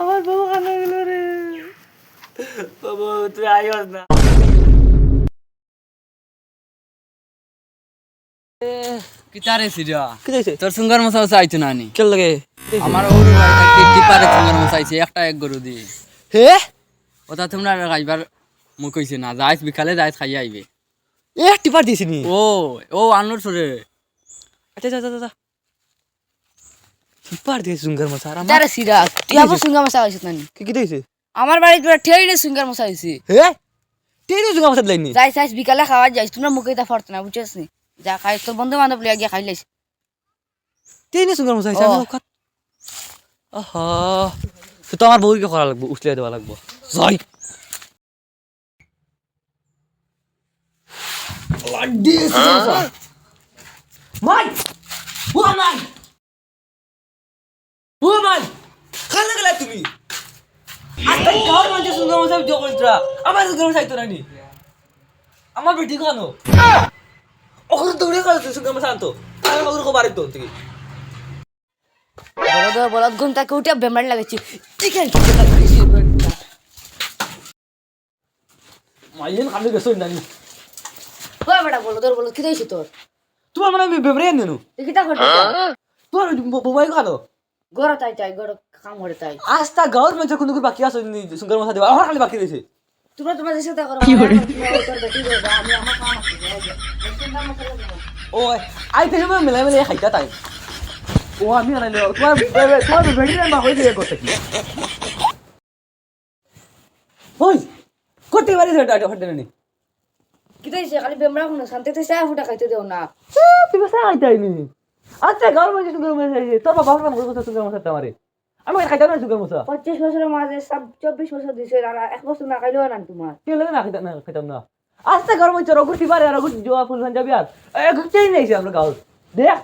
আমার বউ কান্না গেল রে। বাবু তুই আইস না। কিতারে সিরা কি দেখছে তোর সুঙ্গার মশা চাইতো না নি। লাগে? আমার ওর বাড়িতে পারে সুঙ্গার মশা আইছে একটা এক গরু দি। হে? ওটা তোমরা খাইবার মোক কইছে না। যাইস বিকালে যাইস খাই আইবে। এ টিপার দিছি নি। ও ও আনুর সরে আচ্ছা আচ্ছা আচ্ছা। টিপার দিয়ে সুঙ্গার মশা। আর আমার তারে সিরাজ তুই আবার সুঙ্গা মশা হয়েছিস নানি? কি কি দেখছে আমার বাড়ি তোরা ঠেলে সুঙ্গার মশা হয়েছি হে? তেরি সুঙ্গার মশা লাইনি যাই যাইস বিকালে খাওয়া যাইস তোমরা মুখে তা ফরত না বুঝছিস নি? যা খাই তোর বন্ধু বান্ধব লিয়া গিয়ে খাইলিস তেরি সুঙ্গার মশা আইছে ও। আমি ওখাত আহা তো আমার বউকে করা লাগবো উছলে দেওয়া লাগবো। যাই। লাড্ডি মাই! ও মাই ও মাই আজকে ভিডিও আমার সুঙ্গার মশা আইতো নানি আমার বেটি কানো ওখানে দৌড়ে গেল আমি ওগুলো বাড়ি তো বলদ বলদ ঘুম তাকে উঠে বেমার ঠিক আছে খালি গেছো নানি ওই বেটা কি দিয়েছি তোর তোমার মানে আমি বেবরে নেনু দেখি তা ঘটে তোমার মোবাইল কানো গড় তাই তাই গড় কাম করে তাই আস্তা গাঁর মানুষ কোন বাকি আছে সুন্দর মশা দেওয়া আমার খালি বাকি রয়েছে। তোমরা তোমার দেশে তা করো কি করে? আমি আমার কাম আছে সুঙ্গার ও আই থেকে মই মিলাই মিলাই খাইতা তাই। ও আমি আনাইলে তোমার বেবে তোমার বেবরি না হয়ে যায় করতে কি ওই করতে পারি সেটা আটা হটে নি। কি দিয়েছে খালি বেমরা কোনো শান্তিতে চা ফুটা খাইতে দেও না। তুমি সা খাইতাই নি? আচ্ছা গাঁর মানুষ সুন্দর মশা তোর বাবা সুন্দর মশা আমারে। আমি খাইতা না সুন্দর মশা পঁচিশ বছরের মাঝে সব চব্বিশ বছর দিছে আর এক বছর না খাইলেও না তোমার। কে লাগে না খাইতাম না খাইতাম না। আস্তে গাঁর মানুষ রঘুটি পারে রঘুটি জোয়া ফুল যাবি আর ঘুরতেই নেই আমরা গাঁও দেখ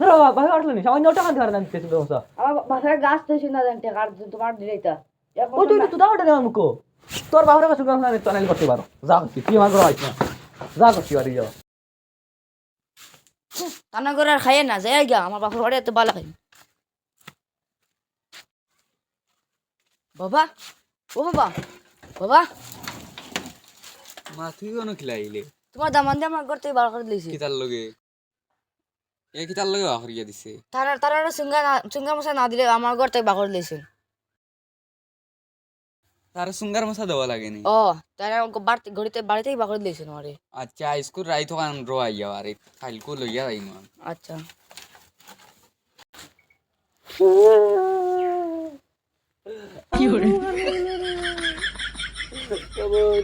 তোর বাবা বাবা আসলো নি? সামান্য পারে না মশা আমার বাসায় গাছ দিয়েছি না জানতে আর তোমার দিলেইতা ও তুই তো দাও দেওয়ার মুখো। তোর বাবার গান তো নাইলে করতে পারো। যা করছি তুই আমার ঘরে আইস না যা করছি বাড়ি যাও। কান্না করে আর খাইয়ে না যাই গা আমার বাপের ঘরে এত বালা খাই বাবা ও বাবা বাবা। মা তুই কোন খিলাইলে তোমার দামান দিয়ে আমার ঘর থেকে বার করে দিয়েছি। কিতার লগে? এ কিতার লগে আখরিয়া দিছে। তারা তারা চুঙ্গা চুঙ্গা মশা না দিলে আমার ঘর থেকে বার করে দিয়েছে। তার সুঙ্গার মশা দেওয়া লাগে নি ও তারা বাড়িতে ঘড়িতে বাড়িতেই বার করে দিয়েছে আমারে আচ্ছা স্কুল রাই তো কান রো আইয়া আরে কালকো লইয়া যাই না আচ্ছা।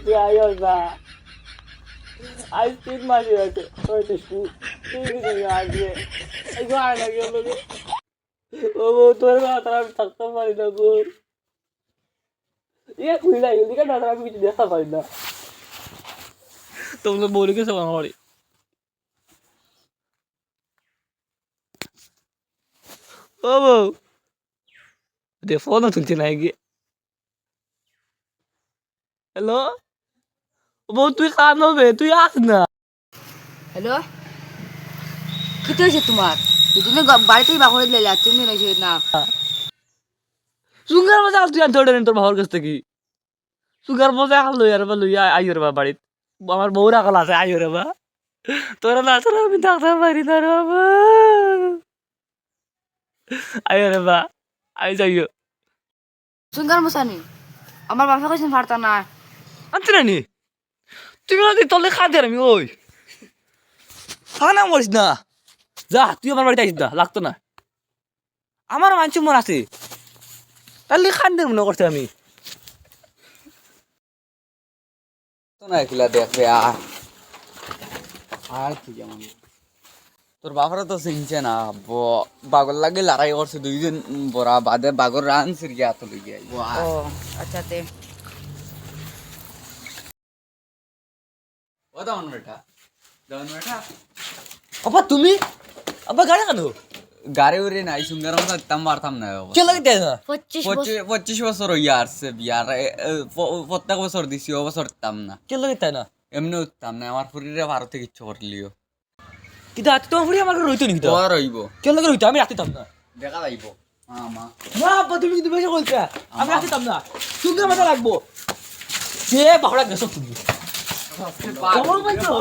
তুই আইস না। আইস তিন মাসে আছে ওই তো স্কুল তুই কিছু আসবে এগো আয় না গেল ও তোর মাথা আমি থাকতে পারি না গো। খুইলা এদিকে না আমি কিছু দেখা পারি না তোমরা বলে গেছো আমার ও বউ দে ফোনও তুলছে না গিয়ে হ্যালো বউ তুই কানো বে তুই আস না হ্যালো কি হয়েছে তোমার গ- বাড়িতেই দিলে তিন দিন হয়েছে না সুগার মজা তুই আনতে ওটা তোর বাবার কাছ থেকে সুগার মজা আল লই আর লই আই রে বা বাড়িত আমার বউরা কাল আছে আই রে বা তোরা না তোরা আমি থাকতে পারি না বাবা আই রে বা আই যাইও। সুঙ্গার মশা নেই আমার বাপা কইছেন ফারতা না আনতে না নি তুমি না তলে খা দে আমি ওই ফানা মরিস না। যা তুই আমার বাড়িতে আইস না লাগতো না। আমার মানছি মন আছে। তাহলে খান দে মনে করতে আমি। তো না এগুলা দেখবে আর আর কি যেমন তোর বাবারা তো চিনছে না ব- বাগর লাগে লড়াই করছে দুইজন বড়া বাদে বাগর রান সিরিয়া তো লইয়া আইবো ও আচ্ছা তে ও দামন বেটা দামন বেটা আপা তুমি আব্বা গাড়ি কেন গাড়ি উড়ে নাই সুন্দর মতো তাম পারতাম না। বাবা। লাগে দেয় না পঁচিশ বছর হইয়া আসছে বিয়ার প্রত্যেক বছর দিছি ও বছর দিতাম না। কে লাগে তাই না এমনি উঠতাম না আমার ফুরিরে ভারতে কিচ্ছু করলিও। কিন্তু আজ তোমার ফুড়ি আমার রইতো নি তো রইব কে লাগে রইতো আমি রাখতাম না। দেখা যাইব মা আব্বা তুমি কিন্তু বেশি বলছো আমি আসতাম না। তুমি মাথা লাগবো। সে বাহড়া গেছো তুমি। কেমন বলছো